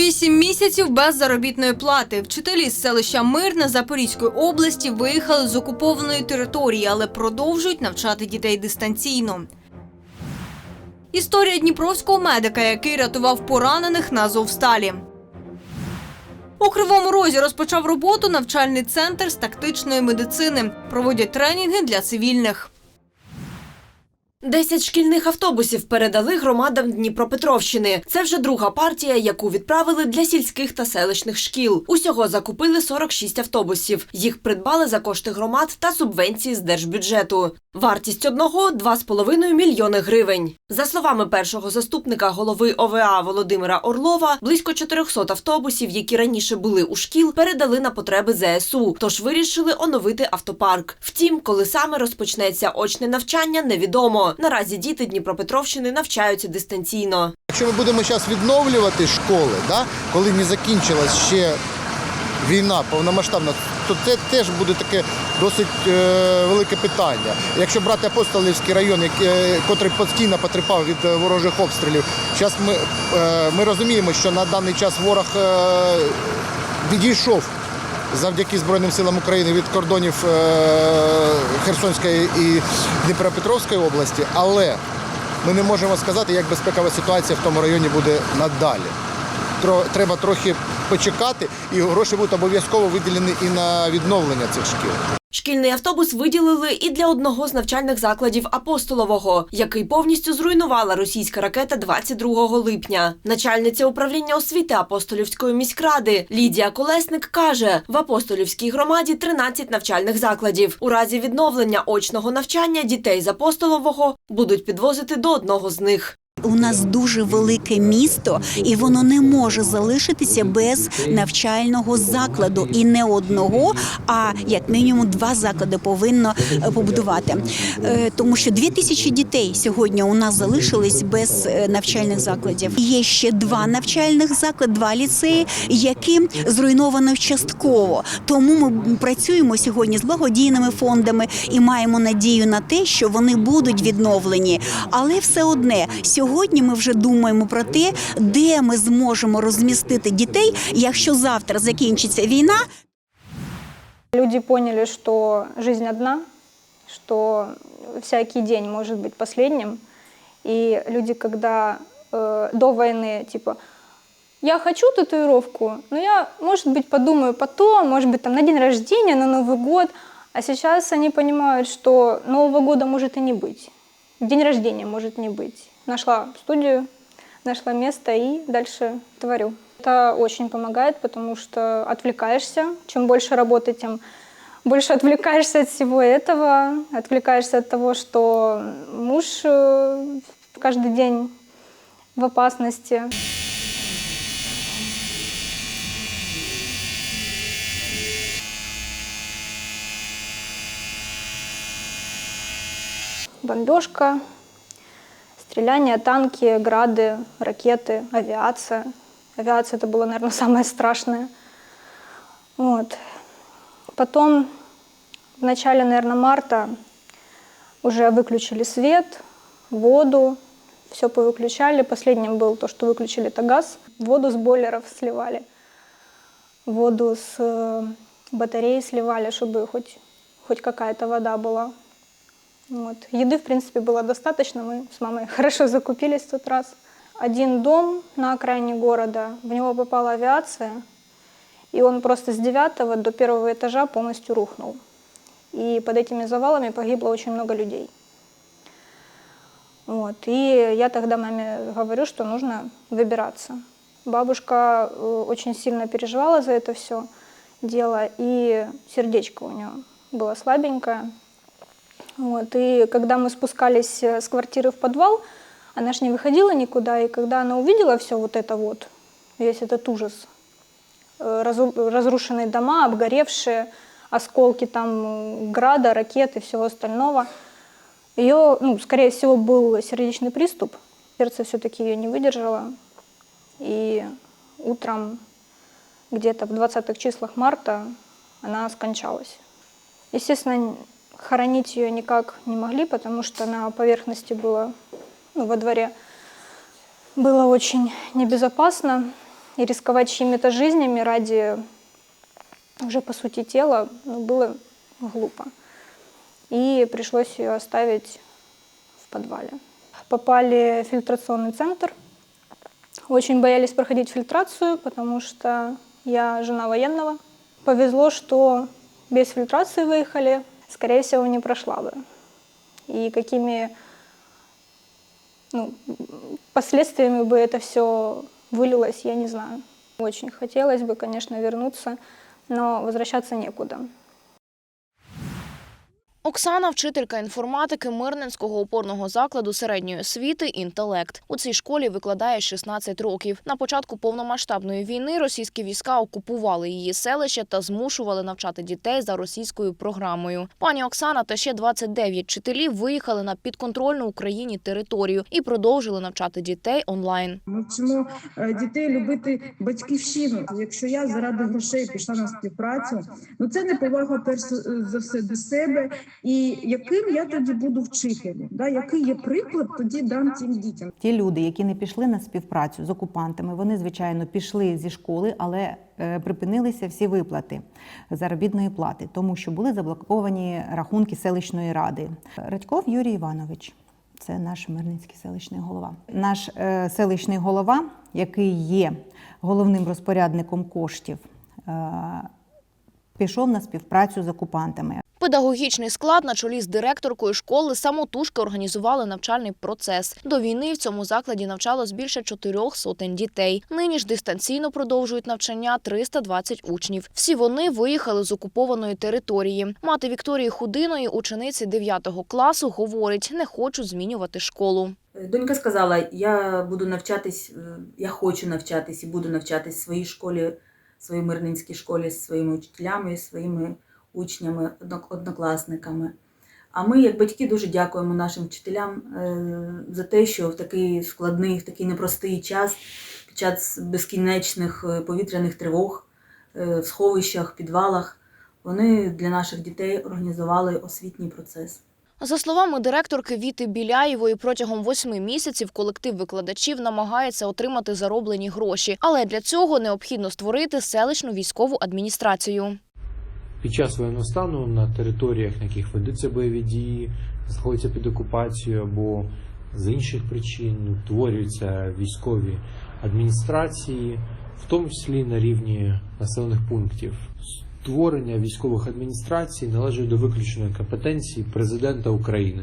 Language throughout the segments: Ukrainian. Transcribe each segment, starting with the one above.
Вісім місяців без заробітної плати. Вчителі з селища Мирне Запорізької області виїхали з окупованої території, але продовжують навчати дітей дистанційно. Історія дніпровського медика, який рятував поранених на Азовсталі. У Кривому Розі розпочав роботу навчальний центр з тактичної медицини. Проводять тренінги для цивільних. Десять шкільних автобусів передали громадам Дніпропетровщини. Це вже друга партія, яку відправили для сільських та селищних шкіл. Усього закупили 46 автобусів. Їх придбали за кошти громад та субвенції з держбюджету. Вартість одного 2,5 мільйони гривень. За словами першого заступника голови ОВА Володимира Орлова, близько 400 автобусів, які раніше були у шкіл, передали на потреби ЗСУ. Тож вирішили оновити автопарк. Втім, коли саме розпочнеться очне навчання, невідомо. Наразі діти Дніпропетровщини навчаються дистанційно. Якщо ми будемо зараз відновлювати школи, да, коли не закінчилась ще війна повномасштабна, то це теж буде таке досить е, велике питання. Якщо брати Апостолівський район, який, е, постійно потерпав від е, ворожих обстрілів, зараз ми, е, ми розуміємо, що на даний час ворог е, відійшов завдяки Збройним силам України від кордонів е, Херсонської і Дніпропетровської області, але ми не можемо сказати, як безпекова ситуація в тому районі буде надалі. Треба трохи почекати, і гроші будуть обов'язково виділені і на відновлення цих шкіл. Шкільний автобус виділили і для одного з навчальних закладів Апостолового, який повністю зруйнувала російська ракета 22 липня. Начальниця управління освіти Апостолівської міськради Лідія Колесник каже: в Апостолівській громаді 13 навчальних закладів. У разі відновлення очного навчання дітей з Апостолового будуть підвозити до одного з них. У нас дуже велике місто, і воно не може залишитися без навчального закладу. І не одного, а як мінімум два заклади повинно е, побудувати. Е, Тому що дві тисячі дітей сьогодні у нас залишились без е, навчальних закладів. Є ще два навчальних заклади, два ліцеї, які зруйновано частково. Тому ми працюємо сьогодні з благодійними фондами і маємо надію на те, що вони будуть відновлені. Але все одне сьогодні ми вже думаємо про те, де ми зможемо розмістити дітей, якщо завтра закінчиться війна, Люди поняли, что жизнь одна, что всякий день может быть последним. И люди, когда э, до войны, типа, я хочу татуировку, но я, может быть, подумаю потом, может быть, там на день рождения, на Новый год. А сейчас они понимают, что Нового года может и не быть. День рождения может не быть. Нашла студию, нашла место и дальше творю. Это очень помогает, потому что отвлекаешься. Чем больше работы, тем больше отвлекаешься от всего этого, отвлекаешься от того, что муж э, каждый день в опасности. Бомбежка, стреляние, танки, грады, ракеты, авиация. Авиация это было, наверное, самое страшное. Вот. Потом в начале, наверное, марта уже выключили свет, воду, все повыключали. Последним был то, что выключили, это газ. Воду с бойлеров сливали, воду с э, батареи сливали, чтобы хоть, хоть какая-то вода была. Вот. Еды, в принципе, было достаточно. Мы с мамой хорошо закупились в тот раз. Один дом на окраине города, в него попала авиация, и он просто с девятого до первого этажа полностью рухнул. И под этими завалами погибло очень много людей. Вот. И я тогда маме говорю, что нужно выбираться. Бабушка э, очень сильно переживала за это все дело, и сердечко у нее было слабенькое. Вот. И когда мы спускались э, с квартиры в подвал, она ж не выходила никуда, и когда она увидела все вот это вот, весь этот ужас, э, разру- разрушенные дома, обгоревшие, осколки там э, града, ракет и всего остального, ее, ну, скорее всего, был сердечный приступ. Сердце все-таки ее не выдержало. И утром, где-то в 20-х числах марта, она скончалась. Естественно, хоронить ее никак не могли, потому что на поверхности было, ну, во дворе было очень небезопасно. И рисковать чьими-то жизнями ради уже, по сути, тела ну, было глупо. И пришлось ее оставить в подвале. Попали в фильтрационный центр. Очень боялись проходить фильтрацию, потому что я жена военного. Повезло, что без фильтрации выехали. Скорее всего, не прошла бы. И какими ну, последствиями бы это все вылилось, я не знаю. Очень хотелось бы, конечно, вернуться, но возвращаться некуда. Оксана вчителька інформатики Мирненського опорного закладу середньої освіти «Інтелект». У цій школі викладає 16 років. На початку повномасштабної війни російські війська окупували її селище та змушували навчати дітей за російською програмою. Пані Оксана та ще 29 вчителів виїхали на підконтрольну Україні територію і продовжили навчати дітей онлайн. Вчимо е, дітей любити батьківщину. Якщо я заради грошей пішла на співпрацю, ну це не повага перш за все до себе. І яким я тоді буду вчителем? Да? Який є приклад тоді дам цим дітям? Ті люди, які не пішли на співпрацю з окупантами, вони звичайно пішли зі школи, але е, припинилися всі виплати заробітної плати, тому що були заблоковані рахунки селищної ради. Радьков Юрій Іванович. Це наш Мирницький селищний голова. Наш е, селищний голова, який є головним розпорядником коштів, е, пішов на співпрацю з окупантами. Педагогічний склад на чолі з директоркою школи самотужки організували навчальний процес. До війни в цьому закладі навчалось більше чотирьох сотень дітей. Нині ж дистанційно продовжують навчання 320 учнів. Всі вони виїхали з окупованої території. Мати Вікторії Худиної, учениці 9 класу, говорить, не хочуть змінювати школу. Донька сказала: я буду навчатись, е, я хочу навчатись і буду навчатись в своїй школі, в своїй мирнинській школі з своїми учителями, своїми учнями, однокласниками. А ми, як батьки, дуже дякуємо нашим вчителям е, за те, що в такий складний, в такий непростий час, під час безкінечних е, повітряних тривог, е, в сховищах, підвалах, вони для наших дітей організували освітній процес. За словами директорки Віти Біляєвої, протягом восьми місяців колектив викладачів намагається отримати зароблені гроші, але для цього необхідно створити селищну військову адміністрацію. Під час воєнного стану на територіях, на яких ведуться бойові дії, знаходяться під окупацією або з інших причин утворюються військові адміністрації, в тому числі на рівні населених пунктів. Створення військових адміністрацій належить до виключної компетенції президента України.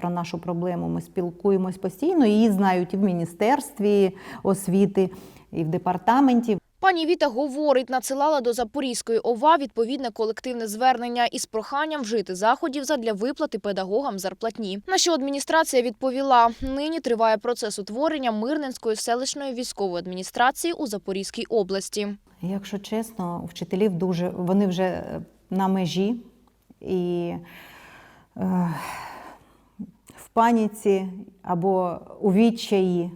Про нашу проблему ми спілкуємось постійно. Її знають і в міністерстві освіти, і в департаменті. Пані Віта говорить, надсилала до Запорізької ОВА відповідне колективне звернення із проханням вжити заходів задля виплати педагогам зарплатні. На що адміністрація відповіла: нині триває процес утворення Мирненської селищної військової адміністрації у Запорізькій області. Якщо чесно, вчителів дуже вони вже е, на межі і е, в паніці або у відчаї.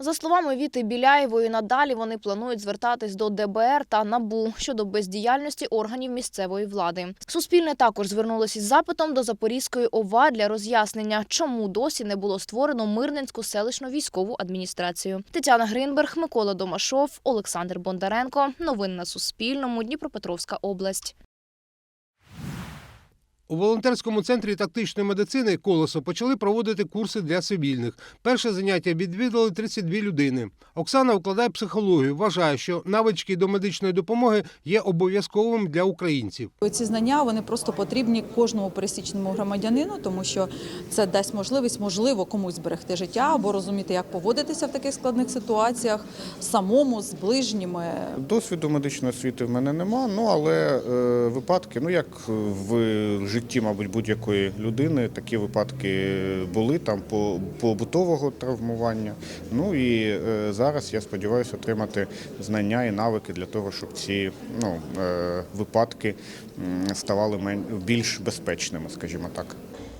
За словами Віти Біляєвої, надалі вони планують звертатись до ДБР та НАБУ щодо бездіяльності органів місцевої влади. Суспільне також звернулося із запитом до Запорізької ОВА для роз'яснення, чому досі не було створено Мирненську селищну військову адміністрацію. Тетяна Гринберг, Микола Домашов, Олександр Бондаренко. Новини на Суспільному. Дніпропетровська область. У волонтерському центрі тактичної медицини колесо почали проводити курси для цивільних. Перше заняття відвідали 32 людини. Оксана викладає психологію. Вважає, що навички до медичної допомоги є обов'язковим для українців. Ці знання вони просто потрібні кожному пересічному громадянину, тому що це дасть можливість, можливо, комусь зберегти життя або розуміти, як поводитися в таких складних ситуаціях самому з ближніми. Досвіду медичної освіти в мене нема, ну але е, випадки, ну як в житті, мабуть, будь-якої людини, такі випадки були там по побутового травмування. Ну і е, зараз я сподіваюся отримати знання і навики для того, щоб ці ну, е, випадки ставали більш безпечними, скажімо так.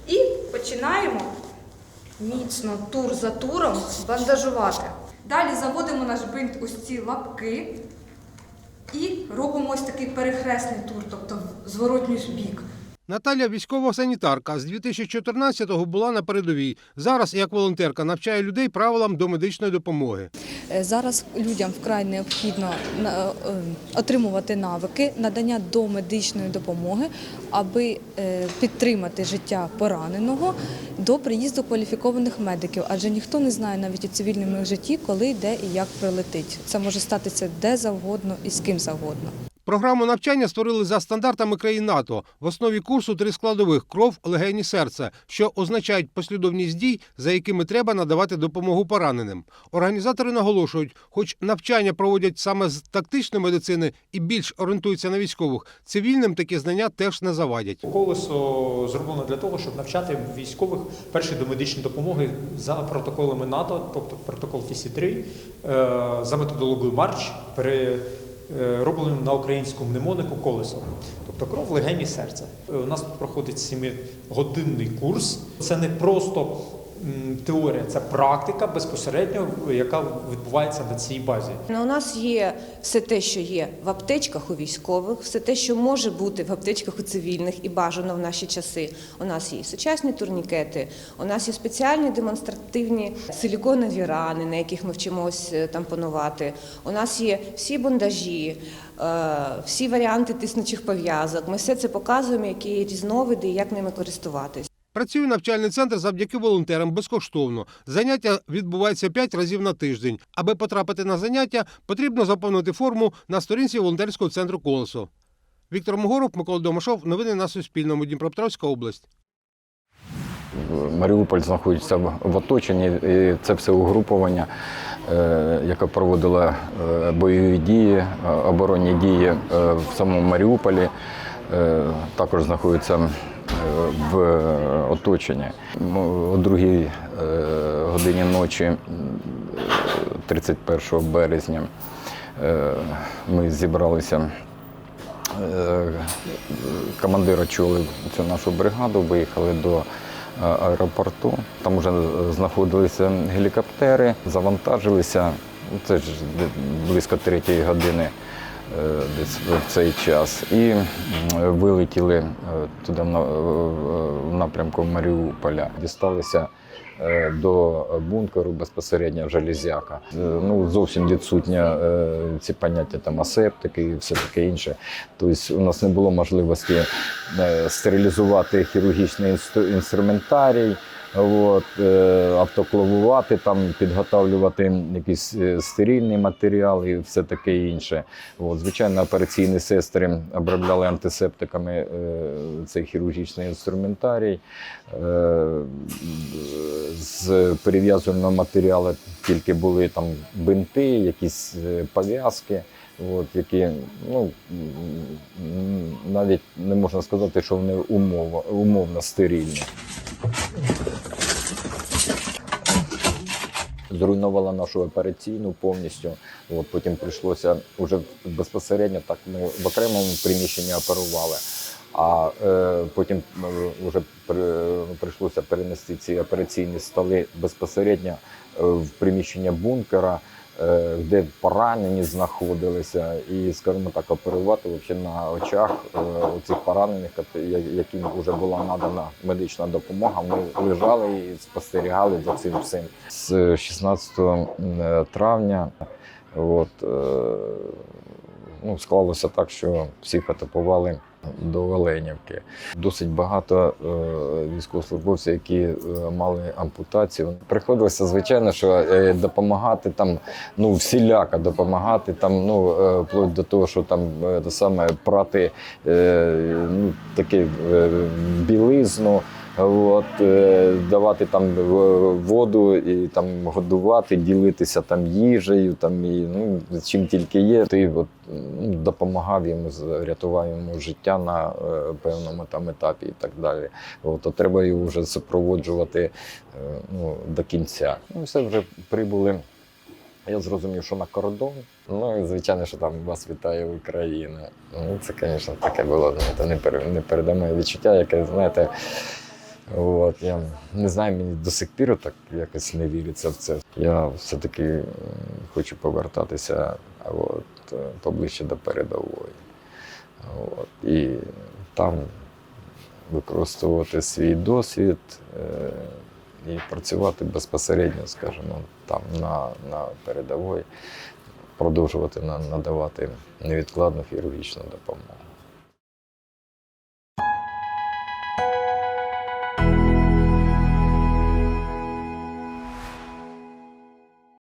І починаємо міцно тур за туром бандажувати. Далі заводимо наш бинт ось ці лапки і робимо ось такий перехресний тур, тобто зворотній бік. Наталя військова санітарка з 2014-го була на передовій. Зараз, як волонтерка, навчає людей правилам до медичної допомоги. Е, Зараз людям вкрай необхідно е, отримувати навики надання домедичної допомоги, аби е, підтримати життя пораненого до приїзду кваліфікованих медиків, адже ніхто не знає навіть у цивільному житті, коли, де і як прилетить. Це може статися де завгодно і з ким завгодно. Програму навчання створили за стандартами країн НАТО. В основі курсу три складових кров, легені, серце, що означають послідовність дій, за якими треба надавати допомогу пораненим. Організатори наголошують, хоч навчання проводять саме з тактичної медицини і більш орієнтуються на військових, цивільним такі знання теж не завадять. Колесо зроблено для того, щоб навчати військових першої домедичної допомоги за протоколами НАТО, тобто протокол TC3, е, за методологією Марч, переробленим на українському мнемонику колесо. Тобто кров, легені, серце. Е, У нас тут проходить 7-годинний курс. Це не просто теорія, це практика безпосередньо, яка відбувається на цій базі. Ну, У нас є все те, що є в аптечках у військових, все те, що може бути в аптечках у цивільних і бажано в наші часи. У нас є сучасні турнікети, у нас є спеціальні демонстративні силіконові рани, на яких ми вчимось е, тампонувати. У нас є всі бандажі, е, всі варіанти тиснучих пов'язок. Ми все це показуємо, які є різновиди і як ними користуватись. Працює навчальний центр завдяки волонтерам безкоштовно. Заняття відбуваються 5 разів на тиждень. Аби потрапити на заняття, потрібно заповнити форму на сторінці волонтерського центру Колесо. Віктор Могоров, Микола Домашов. Новини на Суспільному. Дніпропетровська область. Маріуполь знаходиться в оточенні, і це все угруповання, е, яке проводило е, бойові дії, е, оборонні дії в самому Маріуполі, також знаходиться в оточенні. М, О другій е, годині ночі, 31 березня, е, ми зібралися е, командир очолив цю нашу бригаду, виїхали до е, аеропорту. Там вже знаходилися гелікоптери, завантажилися. Це ж близько третьої години е, десь в цей час. І вилетіли е, туди в на- напрямку Маріуполя. Дісталися е, до бункеру безпосередньо в Железяка. Е, Ну, зовсім відсутня е, ці поняття там асептики і все таке інше. Тобто у нас не було можливості е, стерилізувати хірургічний інстру- інструментарій. От, е, автоклавувати, там, підготовлювати якийсь е, стерильний матеріал і все таке інше. От, звичайно, операційні сестри обробляли антисептиками е, цей хірургічний інструментарій. З перев'язувального матеріалу тільки були там бинти, якісь пов'язки. От, які ну, навіть не можна сказати, що вони умово, умовно стерильні. Зруйнувала нашу операційну повністю. От, потім прийшлося вже безпосередньо так ми в окремому приміщенні оперували. А е, потім вже при, прийшлося перенести ці операційні столи безпосередньо е, в приміщення бункера, е, де поранені знаходилися, і, скажімо так, оперувати взагалі на очах у цих поранених, яким вже була надана медична допомога. Ми лежали і спостерігали за цим всім. З 16 травня от, е, ну, склалося так, що всіх атакували до Оленівки. Досить багато е, військовослужбовців, які е, мали ампутацію. Приходилося, звичайно, що е, допомагати там, ну, всіляко допомагати, там, ну, е, вплоть до того, що там е, те саме прати е, ну, таке е, білизну. От, е, давати там воду і там годувати, ділитися там їжею, там і ну чим тільки є. Ти от ну, допомагав йому, рятував йому життя на е, певному там етапі і так далі. От, то треба його вже супроводжувати е, ну, до кінця. Ну, все вже прибули. Я зрозумів, що на кордон. Ну і звичайно, що там вас вітає Україна. Ну, це, звісно, таке було знаєте, непер- непередаме відчуття, яке, знаєте. От, я не знаю, мені до сих пір так якось не віриться в це. Я все-таки хочу повертатися от, е, поближче до передової. От, і там використовувати свій досвід е, і працювати безпосередньо, скажімо, там на, на передовій, продовжувати надавати невідкладну хірургічну допомогу.